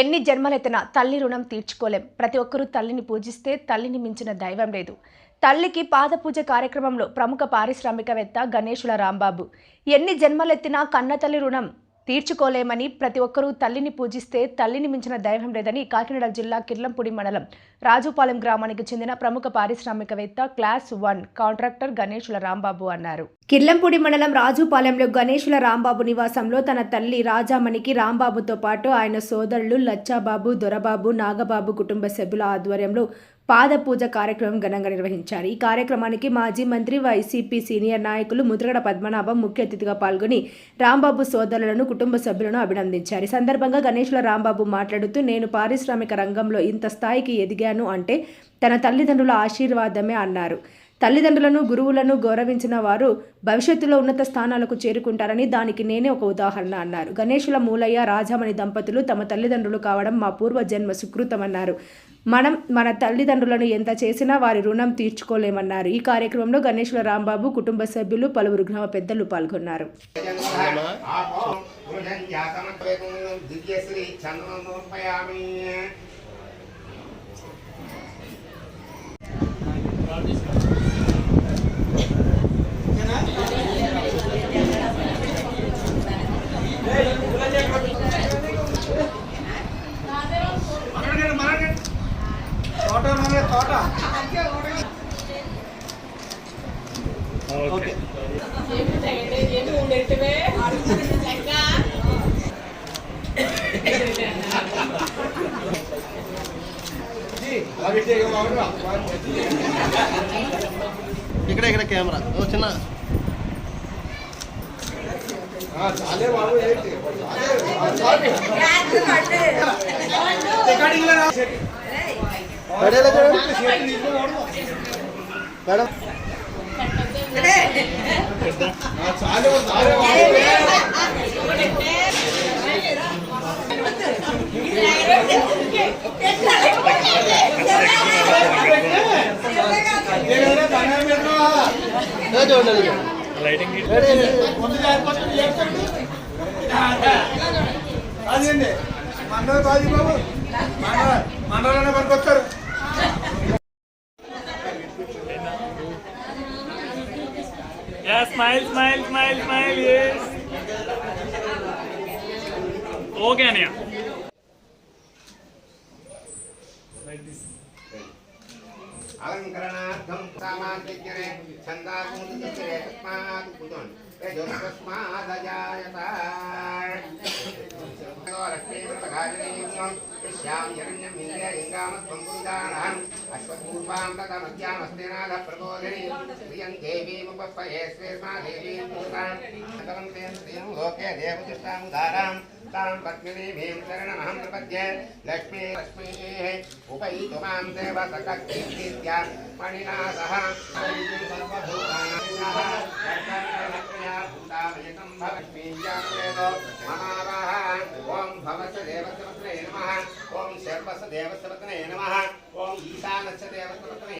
ఎన్ని జన్మలెత్తినా తల్లి రుణం తీర్చుకోలేం. ప్రతి ఒక్కరూ తల్లిని పూజిస్తే తల్లిని మించిన దైవం లేదు. తల్లికి పాదపూజ కార్యక్రమంలో ప్రముఖ పారిశ్రామికవేత్త గణేశుల రాంబాబు. ఎన్ని జన్మలెత్తినా కన్నతల్లి రుణం తీర్చుకోలేమని ప్రతి ఒక్కరూ తల్లిని పూజిస్తే తల్లిని మించిన దైవం లేదని కాకినాడ జిల్లా కిర్లంపూడి మండలం రాజుపాలెం గ్రామానికి చెందిన ప్రముఖ పారిశ్రామికవేత్త class one contractor Ganeshula Rambabu అన్నారు. కిర్లంపూడి మండలం రాజుపాలెంలో గణేశుల రాంబాబు నివాసంలో తన తల్లి రాజామణికి రాంబాబుతో పాటు ఆయన సోదరులు లచ్చాబాబు దొరబాబు నాగబాబు కుటుంబ సభ్యుల ఆధ్వర్యంలో పాదపూజ కార్యక్రమం ఘనంగా నిర్వహించారు. ఈ కార్యక్రమానికి మాజీ మంత్రి వైసీపీ సీనియర్ నాయకులు ముద్రగడ పద్మనాభం ముఖ్య అతిథిగా పాల్గొని రాంబాబు సోదరులను కుటుంబ సభ్యులను అభినందించారు. ఈ సందర్భంగా గణేష్ల రాంబాబు మాట్లాడుతూ నేను పారిశ్రామిక రంగంలో ఇంత స్థాయికి ఎదిగాను అంటే తన తల్లిదండ్రుల ఆశీర్వాదమే అన్నారు. తల్లిదండ్రులను గురువులను గౌరవించిన వారు భవిష్యత్తులో ఉన్నత స్థానాలకు చేరుకుంటారని దానికి నేనే ఒక ఉదాహరణ అన్నారు. గణేశుల మూలయ్య రాజామణి దంపతులు తమ తల్లిదండ్రులు కావడం మా పూర్వ జన్మ సుకృతమన్నారు. మనం మన తల్లిదండ్రులను ఎంత చేసినా వారి రుణం తీర్చుకోలేమన్నారు. ఈ కార్యక్రమంలో గణేశుల రాంబాబు కుటుంబ సభ్యులు పలువురు గ్రామ పెద్దలు పాల్గొన్నారు. దివ్యశ్రీ ఇక్కడ ఇక్కడ కెమెరా ఓ చిన్న చాలే బాబు ఏంటి రికార్డింగ్ లో పడేలా చూడండి మేడం జారిపోతుంది అదేండి మండల బాబు? మండల మండలంలో పనికొస్తారు Yeah, smile, smile, smile, smile, yes. Okay, Anya. అలంకరణార్థం సామాగ్రిజ్ఞనే Shyam हिरण्यम Indra लिंगाम संकुंदानान अश्वपूर्वां तथा मध्याम हस्तेनाद प्रबोधिनी प्रियं देवी उपपये देवी पूतां भगवन्ते श्रियं लोके देवदृष्टां धारां तां पद्मिनी भीं शरणमहं प्रपद्ये। लक्ष्मी लक्ष्मीः उपैतु माँ देव सकत्कीर्त्या मणिना सह। सर्वभूतानां सह भूता भवति దేవసరత్నే నమ. ఓం ఈశానస్య దేవసరత్నే